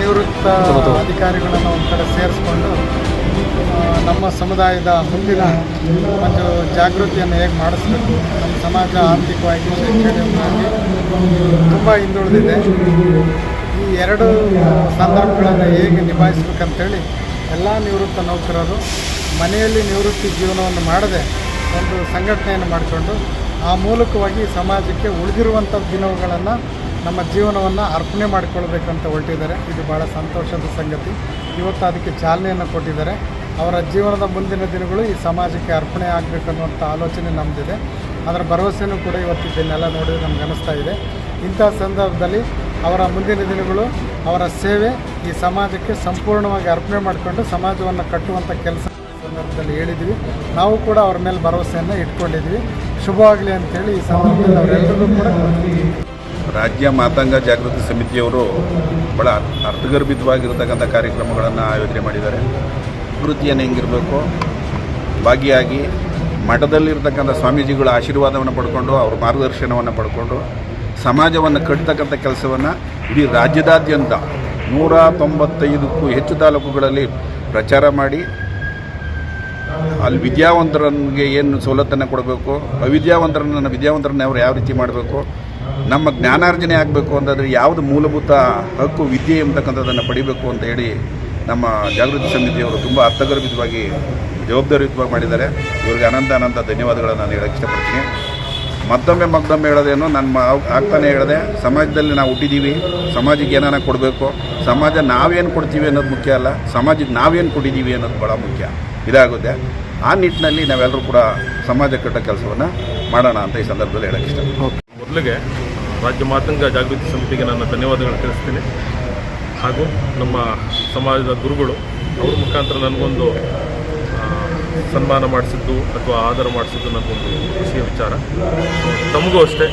ನಿವೃತ್ತ ಅಧಿಕಾರಿಗಳನ್ನು ಒಂದು ಕಡೆ ಸೇರಿಸ್ಕೊಂಡು ನಮ್ಮ ಸಮುದಾಯದ ಮುಂದಿನ ಒಂದು ಜಾಗೃತಿಯನ್ನು ಹೇಗೆ ಮಾಡಿಸ್ಬೇಕು, ನಮ್ಮ ಸಮಾಜ ಆರ್ಥಿಕವಾಗಿ, ಶೈಕ್ಷಣಿಕವಾಗಿ ತುಂಬ ಹಿಂದುಳಿದಿದೆ. ಈ ಎರಡು ಸಂದರ್ಭಗಳನ್ನು ಹೇಗೆ ನಿಭಾಯಿಸ್ಬೇಕಂತೇಳಿ ಎಲ್ಲ ನಿವೃತ್ತ ನೌಕರರು ಮನೆಯಲ್ಲಿ ನಿವೃತ್ತಿ ಜೀವನವನ್ನು ಮಾಡದೆ ಒಂದು ಸಂಘಟನೆಯನ್ನು ಮಾಡಿಕೊಂಡು ಆ ಮೂಲಕವಾಗಿ ಸಮಾಜಕ್ಕೆ ಉಳಿದಿರುವಂಥ ದಿನಗಳನ್ನು ನಮ್ಮ ಜೀವನವನ್ನು ಅರ್ಪಣೆ ಮಾಡಿಕೊಳ್ಬೇಕಂತ ಹೊರಟಿದ್ದಾರೆ. ಇದು ಭಾಳ ಸಂತೋಷದ ಸಂಗತಿ. ಇವತ್ತು ಅದಕ್ಕೆ ಚಾಲನೆಯನ್ನು ಕೊಟ್ಟಿದ್ದಾರೆ. ಅವರ ಜೀವನದ ಮುಂದಿನ ದಿನಗಳು ಈ ಸಮಾಜಕ್ಕೆ ಅರ್ಪಣೆ ಆಗಬೇಕನ್ನುವಂಥ ಆಲೋಚನೆ ನಮ್ಮದಿದೆ ಅದರ ಭರವಸೆಯೂ ಕೂಡ ಇವತ್ತು ಇದನ್ನೆಲ್ಲ ನೋಡಿದ್ರೆ ನಮ್ಗೆ ಅನಿಸ್ತಾ ಇದೆ. ಇಂಥ ಸಂದರ್ಭದಲ್ಲಿ ಅವರ ಮುಂದಿನ ದಿನಗಳು, ಅವರ ಸೇವೆ ಈ ಸಮಾಜಕ್ಕೆ ಸಂಪೂರ್ಣವಾಗಿ ಅರ್ಪಣೆ ಮಾಡಿಕೊಂಡು ಸಮಾಜವನ್ನು ಕಟ್ಟುವಂಥ ಕೆಲಸ ಸಂದರ್ಭದಲ್ಲಿ ಹೇಳಿದ್ವಿ. ನಾವು ಕೂಡ ಅವ್ರ ಮೇಲೆ ಭರವಸೆಯನ್ನು ಇಟ್ಕೊಂಡಿದ್ವಿ. ಶುಭವಾಗಲಿ ಅಂತೇಳಿ ಈ ಸಂದರ್ಭದಲ್ಲಿ ಅವರೆಲ್ಲರಿಗೂ ಕೂಡ. ರಾಜ್ಯ ಮಾತಂಗ ಜಾಗೃತಿ ಸಮಿತಿಯವರು ಭಾಳ ಅರ್ಥಗರ್ಭಿತವಾಗಿರತಕ್ಕಂಥ ಕಾರ್ಯಕ್ರಮಗಳನ್ನು ಆಯೋಜನೆ ಮಾಡಿದ್ದಾರೆ. ಅಭಿವೃದ್ಧಿಯನ್ನು ಹೆಂಗಿರಬೇಕು? ಭಾಗಿಯಾಗಿ ಮಠದಲ್ಲಿರ್ತಕ್ಕಂಥ ಸ್ವಾಮೀಜಿಗಳ ಆಶೀರ್ವಾದವನ್ನು ಪಡ್ಕೊಂಡು, ಅವ್ರ ಮಾರ್ಗದರ್ಶನವನ್ನು ಪಡ್ಕೊಂಡು, ಸಮಾಜವನ್ನು ಕಟ್ಟತಕ್ಕಂಥ ಕೆಲಸವನ್ನು ಇಡೀ ರಾಜ್ಯದಾದ್ಯಂತ ನೂರ ತೊಂಬತ್ತೈದಕ್ಕೂ ಹೆಚ್ಚು ತಾಲೂಕುಗಳಲ್ಲಿ ಪ್ರಚಾರ ಮಾಡಿ, ಅಲ್ಲಿ ವಿದ್ಯಾವಂತರನಿಗೆ ಏನು ಸವಲತ್ತನ್ನು ಕೊಡಬೇಕು, ಅವಿದ್ಯಾವಂತರನ್ನ ವಿದ್ಯಾವಂತರನ್ನ ಅವ್ರು ಯಾವ ರೀತಿ ಮಾಡಬೇಕು ನಮ್ಮ ಜ್ಞಾನಾರ್ಜನೆ ಆಗಬೇಕು ಅಂತಂದರೆ ಯಾವುದು ಮೂಲಭೂತ ಹಕ್ಕು, ವಿದ್ಯೆ ಎಂಬತಕ್ಕಂಥದ್ದನ್ನು ಪಡಿಬೇಕು ಅಂತ ಹೇಳಿ ನಮ್ಮ ಜಾಗೃತಿ ಸಮಿತಿಯವರು ತುಂಬ ಅರ್ಥಗರ್ಭಿತವಾಗಿ, ಜವಾಬ್ದಾರಿಯುತವಾಗಿ ಮಾಡಿದ್ದಾರೆ. ಇವರಿಗೆ ಅನಂತ ಅನಂತ ಧನ್ಯವಾದಗಳನ್ನು ನಾನು ಹೇಳಕ್ಕೆ ಇಷ್ಟಪಡ್ತೀನಿ. ಮತ್ತೊಮ್ಮೆ ಮತ್ತೊಮ್ಮೆ ಹೇಳೋದೇನು ನನ್ನ ಆಗ್ತಾನೆ ಹೇಳಿದೆ, ಸಮಾಜದಲ್ಲಿ ನಾವು ಹುಟ್ಟಿದ್ದೀವಿ ಸಮಾಜಕ್ಕೆ ಏನಾರ ಕೊಡಬೇಕು, ಸಮಾಜ ನಾವೇನು ಕೊಡ್ತೀವಿ ಅನ್ನೋದು ಮುಖ್ಯ ಅಲ್ಲ, ಸಮಾಜಕ್ಕೆ ನಾವೇನು ಕೊಟ್ಟಿದ್ದೀವಿ ಅನ್ನೋದು ಭಾಳ ಮುಖ್ಯ. ಇದಾಗುತ್ತೆ. ಆ ನಿಟ್ಟಿನಲ್ಲಿ ನಾವೆಲ್ಲರೂ ಕೂಡ ಸಮಾಜ ಕಟ್ಟ ಕೆಲಸವನ್ನು ಮಾಡೋಣ ಅಂತ ಈ ಸಂದರ್ಭದಲ್ಲಿ ಹೇಳಕ್ಕೆ ಇಷ್ಟ ಮೊದಲಿಗೆ ರಾಜ್ಯ ಮಾತಂಗ ಜಾಗೃತಿ ಸಮಿತಿಗೆ ನನ್ನ ಧನ್ಯವಾದಗಳು ತಿಳಿಸ್ತೀನಿ. ಹಾಗೂ ನಮ್ಮ ಸಮಾಜದ ಗುರುಗಳು, ಅವ್ರ ಮುಖಾಂತರ ನನಗೊಂದು ಸನ್ಮಾನ ಮಾಡಿಸಿದ್ದು ಅಥವಾ ಆಧಾರ ಮಾಡಿಸಿದ್ದು ನನಗೊಂದು ಖುಷಿಯ ವಿಚಾರ. ತಮಗೂ ಅಷ್ಟೇ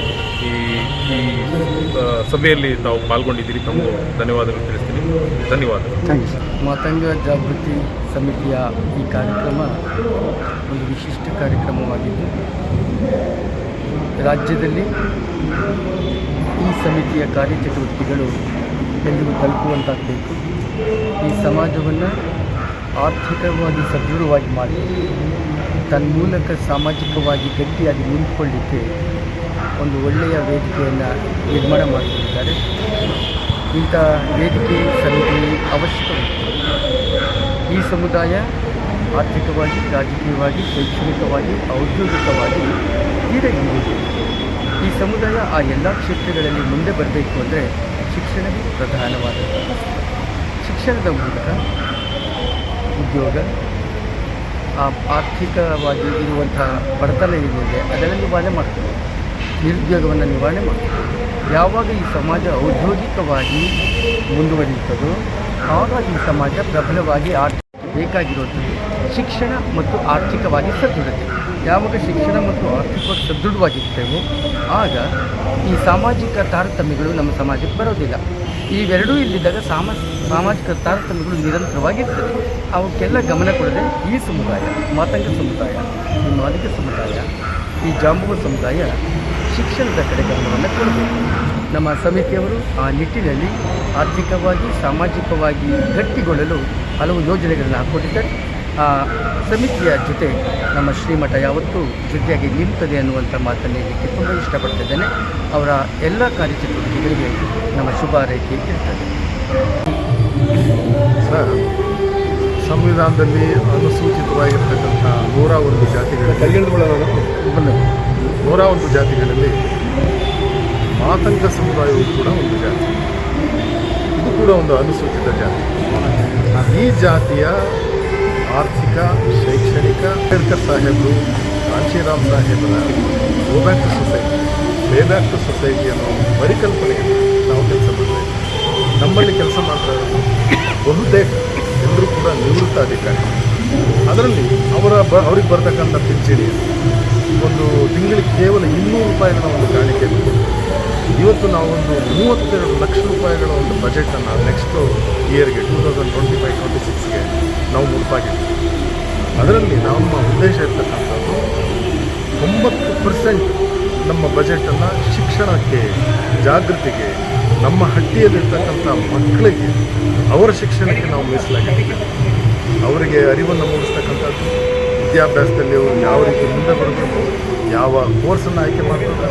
ಈ ಈ ಸಭೆಯಲ್ಲಿ ತಾವು ಪಾಲ್ಗೊಂಡಿದ್ದೀರಿ. ತಮಗೂ ಧನ್ಯವಾದಗಳು ತಿಳಿಸ್ತೀನಿ. ಧನ್ಯವಾದಗಳು. ಮಾತಂಗ ಜಾಗೃತಿ ಸಮಿತಿಯ ಈ ಕಾರ್ಯಕ್ರಮ ಒಂದು ವಿಶಿಷ್ಟ ಕಾರ್ಯಕ್ರಮವಾಗಿದ್ದು ರಾಜ್ಯದಲ್ಲಿ ಈ ಸಮಿತಿಯ ಕಾರ್ಯಚಟುವಟಿಕೆಗಳು ಎಲ್ಲಿಗೂ ತಲುಪುವಂತಾಗಬೇಕು. ಈ ಸಮಾಜವನ್ನು ಆರ್ಥಿಕವಾಗಿ ಸದೃಢವಾಗಿ ಮಾಡಿ, ತನ್ಮೂಲಕ ಸಾಮಾಜಿಕವಾಗಿ ಗಟ್ಟಿಯಾಗಿ ನಿಂತ್ಕೊಳ್ಳಿಕ್ಕೆ ಒಂದು ಒಳ್ಳೆಯ ವೇದಿಕೆಯನ್ನು ನಿರ್ಮಾಣ ಮಾಡಿಕೊಂಡಿದ್ದಾರೆ. ಇಂಥ ವೇದಿಕೆ ಸಮಿತಿ ಅವಶ್ಯಕವಿದೆ ಈ ಸಮುದಾಯ ಆರ್ಥಿಕವಾಗಿ, ರಾಜಕೀಯವಾಗಿ, ಶೈಕ್ಷಣಿಕವಾಗಿ, ಔದ್ಯೋಗಿಕವಾಗಿ ತೀರ ಹಿಂದಿದೆ. ಈ ಸಮುದಾಯ ಆ ಎಲ್ಲ ಕ್ಷೇತ್ರಗಳಲ್ಲಿ ಮುಂದೆ ಬರಬೇಕು ಅಂದರೆ ಶಿಕ್ಷಣವೇ ಪ್ರಧಾನವಾದಂಥ ಶಿಕ್ಷಣದ ಮೂಲಕ ಉದ್ಯೋಗ, ಆ ಆರ್ಥಿಕವಾಗಿ ಇರುವಂಥ ಬಡತನ ಏನಿದೆ ಅದನ್ನು ನಿವಾರಣೆ ಮಾಡ್ತದೆ. ನಿರುದ್ಯೋಗವನ್ನು ನಿವಾರಣೆ ಮಾಡ್ತದೆ. ಯಾವಾಗ ಈ ಸಮಾಜ ಔದ್ಯೋಗಿಕವಾಗಿ ಮುಂದುವರಿಯುತ್ತದೋ, ಆಗ ಈ ಸಮಾಜ ಪ್ರಬಲವಾಗಿ ಆರ್ಥಿಕ ಬೇಕಾಗಿರುವಂಥದ್ದು. ಶಿಕ್ಷಣ ಮತ್ತು ಆರ್ಥಿಕವಾಗಿ ಸದೃಢತೆ. ಯಾವಾಗ ಶಿಕ್ಷಣ ಮತ್ತು ಆರ್ಥಿಕವಾಗಿ ಸದೃಢವಾಗಿರ್ತೇವೋ, ಆಗ ಈ ಸಾಮಾಜಿಕ ತಾರತಮ್ಯಗಳು ನಮ್ಮ ಸಮಾಜಕ್ಕೆ ಬರೋದಿಲ್ಲ. ಇವೆರಡೂ ಇಲ್ಲಿದ್ದಾಗ ಸಾಮ, ಸಾಮಾಜಿಕ ತಾರತಮ್ಯಗಳು ನಿರಂತರವಾಗಿರ್ತದೆ ಅವಕ್ಕೆಲ್ಲ ಗಮನ ಕೊಡದೆ ಈ ಸಮುದಾಯ, ಮಾತಂಗ ಸಮುದಾಯ ಈ ಮಾದಿಗ ಸಮುದಾಯ, ಈ ಜಾಂಬುವ ಸಮುದಾಯ ಶಿಕ್ಷಣದ ಕಡೆ ಗಮನವನ್ನು ಕೊಡಬೇಕು. ನಮ್ಮ ಸಮಿತಿಯವರು ಆ ನಿಟ್ಟಿನಲ್ಲಿ ಆರ್ಥಿಕವಾಗಿ, ಸಾಮಾಜಿಕವಾಗಿ ಗಟ್ಟಿಗೊಳ್ಳಲು ಹಲವು ಯೋಜನೆಗಳನ್ನು ಹಾಕ್ಕೊಂಡಿದ್ದಾರೆ ಆ ಸಮಿತಿಯ ಜೊತೆ ನಮ್ಮ ಶ್ರೀಮಠ ಯಾವತ್ತೂ ಜೊತೆಯಾಗಿ ನಿಲ್ತದೆ ಅನ್ನುವಂಥ ಮಾತನ್ನು ಇದಕ್ಕೆ ತುಂಬ ಇಷ್ಟಪಡ್ತಿದ್ದೇನೆ. ಅವರ ಎಲ್ಲ ಕಾರ್ಯಚಟುವಟಿಕೆಗಳಿಗೆ ನಮ್ಮ ಶುಭ ಆರೈಕೆ ಇರ್ತದೆ. ಸರ್ ಸಂವಿಧಾನದಲ್ಲಿ ಅನುಸೂಚಿತವಾಗಿರ್ತಕ್ಕಂಥ ನೂರ ಒಂದು ಜಾತಿಗಳಲ್ಲಿ ನೂರ ಒಂದು ಜಾತಿಗಳಲ್ಲಿ ಮಾತಂಗ ಸಮುದಾಯವು ಕೂಡ ಒಂದು ಜಾತಿ. ಇದು ಕೂಡ ಒಂದು ಅನುಸೂಚಿತ ಜಾತಿ. ಈ ಜಾತಿಯ ಆರ್ಥಿಕ, ಶೈಕ್ಷಣಿಕ ಅಂಬೇಡ್ಕರ್ ಸಾಹೇಬರು ಕಾಂಶಿರಾಮ್ ಸಾಹೇಬರ ಗೋ ಸೊಸೈಟಿ ಬೇಬ್ಯಾಕ್ಟ್ ಸೊಸೈಟಿ ಅನ್ನೋ ಪರಿಕಲ್ಪನೆಯನ್ನು ನಾವು ಕೆಲಸ ಮಾಡ್ತೇವೆ ನಮ್ಮಲ್ಲಿ ಕೆಲಸ ಮಾಡ್ತಾ ಬಹುತೇಕ ಎಲ್ಲರೂ ಕೂಡ ನಿವೃತ್ತ ಅಧಿಕಾರಿ. ಅದರಲ್ಲಿ ಅವರ ಬ, ಅವ್ರಿಗೆ ಬರ್ತಕ್ಕಂಥ ಪಿಂಚಣಿ ಒಂದು ತಿಂಗಳಿಗೆ ಕೇವಲ ಇನ್ನೂರು ರೂಪಾಯಿಗಳ ಒಂದು ಕಾಣಿಕೆ ಇವತ್ತು ನಾವೊಂದು ಮೂವತ್ತೆರಡು ಲಕ್ಷ ರೂಪಾಯಿಗಳ ಒಂದು ಬಜೆಟನ್ನು ನೆಕ್ಸ್ಟು ಇಯರ್ಗೆ two thousand twenty five twenty ಸಿಕ್ಸ್ಗೆ ನಾವು ಮುಡುಪಾಗಿದ್ದೀವಿ ಅದರಲ್ಲಿ ನಮ್ಮ ಉದ್ದೇಶ ಇರ್ತಕ್ಕಂಥದ್ದು ತೊಂಬತ್ತು ಪರ್ಸೆಂಟ್ ನಮ್ಮ ಬಜೆಟನ್ನು ಶಿಕ್ಷಣಕ್ಕೆ, ಜಾಗೃತಿಗೆ, ನಮ್ಮ ಹಟ್ಟಿಯಲ್ಲಿರ್ತಕ್ಕಂಥ ಮಕ್ಕಳಿಗೆ ಅವರ ಶಿಕ್ಷಣಕ್ಕೆ ನಾವು ಮೀಸಲಾಗಿದ್ದೀವಿ. ಅವರಿಗೆ ಅರಿವನ್ನು ಮೂಡಿಸ್ತಕ್ಕಂಥದ್ದು ವಿದ್ಯಾಭ್ಯಾಸದಲ್ಲಿ ಅವರು ಯಾವ ರೀತಿ ಮುಂದೆ ಬರಬೇಕು, ಯಾವ ಕೋರ್ಸನ್ನು ಆಯ್ಕೆ ಮಾಡಬೇಕು,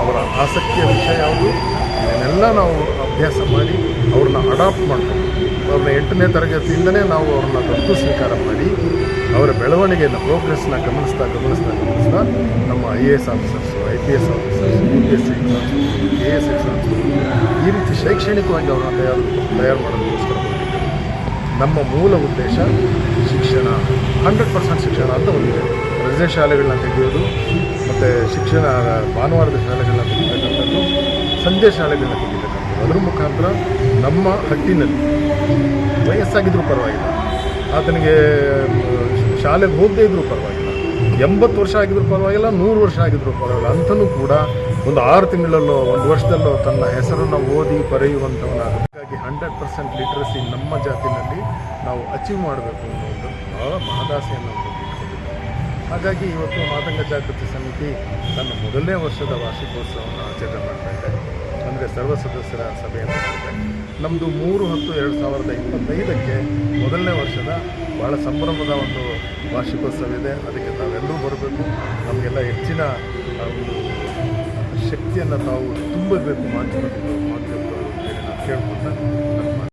ಅವರ ಆಸಕ್ತಿಯ ವಿಷಯ ಯಾವುದು, ಇದನ್ನೆಲ್ಲ ನಾವು ಅಭ್ಯಾಸ ಮಾಡಿ ಅವ್ರನ್ನ ಅಡಾಪ್ಟ್ ಮಾಡ್ಕೊಂಡು ಅವ್ರನ್ನ ಎಂಟನೇ ತರಗತಿಯಿಂದಲೇ ನಾವು ಅವ್ರನ್ನ ದತ್ತು ಸ್ವೀಕಾರ ಮಾಡಿ ಅವರ ಬೆಳವಣಿಗೆಯನ್ನು ಪ್ರೋಗ್ರೆಸ್ನ ಗಮನಿಸ್ತಾ ಗಮನಿಸ್ತಾ ಗಮನಿಸ್ತಾ ನಮ್ಮ I A S officers I P S officers U P S C K S ಈ ರೀತಿ ಶೈಕ್ಷಣಿಕವಾಗಿ ಅವರನ್ನು ತಯಾರು ತಯಾರು ಮಾಡೋದಕ್ಕೋಸ್ಕರ ನಮ್ಮ ಮೂಲ ಉದ್ದೇಶ ಶಿಕ್ಷಣ ಹಂಡ್ರೆಡ್ ಪರ್ಸೆಂಟ್ ಶಿಕ್ಷಣ ಅಂತ ಒಂದಿದೆ. ರಜೆ ಶಾಲೆಗಳನ್ನ ತೆಗೆಯೋದು, ಮತ್ತು ಶಿಕ್ಷಣ, ಭಾನುವಾರದ ಶಾಲೆಗಳನ್ನ ತೆಗಿತಕ್ಕಂಥದ್ದು ಸಂಜೆ ಶಾಲೆಗಳನ್ನ ತೆಗಿತಕ್ಕಂಥದ್ದು ಅದರ ಮುಖಾಂತರ ನಮ್ಮ ಹಟ್ಟಿನಲ್ಲಿ ವಯಸ್ಸಾಗಿದ್ದರೂ ಪರವಾಗಿಲ್ಲ. ಆತನಿಗೆ ಶಾಲೆಗೆ ಹೋಗದೇ ಇದ್ದರೂ ಪರವಾಗಿಲ್ಲ. ಎಂಬತ್ತು ವರ್ಷ ಆಗಿದ್ರೂ ಪರವಾಗಿಲ್ಲ, ನೂರು ವರ್ಷ ಆಗಿದ್ರೂ ಪರವಾಗಿಲ್ಲ. ಅಂತಲೂ ಕೂಡ ಒಂದು ಆರು ತಿಂಗಳಲ್ಲೋ, ಒಂದು ವರ್ಷದಲ್ಲೋ ತನ್ನ ಹೆಸರನ್ನು ಓದಿ ಬರೆಯುವಂಥವನಾಗಬೇಕಾಗಿ ಹಂಡ್ರೆಡ್ ಪರ್ಸೆಂಟ್ ಲಿಟ್ರಸಿ ನಮ್ಮ ಜಾತಿನಲ್ಲಿ ನಾವು ಅಚೀವ್ ಮಾಡಬೇಕು ಭಾಳ ಮಹದಾಸೆಯನ್ನು ಹಾಗಾಗಿ ಇವತ್ತು ಮಾತಂಗ ಜಾಗೃತಿ ಸಮಿತಿ ತನ್ನ ಮೊದಲನೇ ವರ್ಷದ ವಾರ್ಷಿಕೋತ್ಸವವನ್ನು ಆಚರಣೆ ಮಾಡ್ತಾ ಇದೆ. ಅಂದರೆ ಸರ್ವ ಸದಸ್ಯರ ಸಭೆಯನ್ನು ಮಾಡಿದೆ ನಮ್ಮದು ಮೂರು ಹತ್ತು ಎರಡು ಸಾವಿರದ ಇಪ್ಪತ್ತೈದಕ್ಕೆ ಮೊದಲನೇ ವರ್ಷದ ಭಾಳ ಸಂಭ್ರಮದ ಒಂದು ವಾರ್ಷಿಕೋತ್ಸವ ಇದೆ. ಅದಕ್ಕೆ ತಾವೆಲ್ಲರೂ ಬರಬೇಕು. ನಮಗೆಲ್ಲ ಹೆಚ್ಚಿನ ಒಂದು ಶಕ್ತಿಯನ್ನು ತಾವು ತುಂಬಬೇಕು ಮಾಧ್ಯಮದಿಂದ ಮಾಧ್ಯಮದವರು ಅಂತೇಳಿ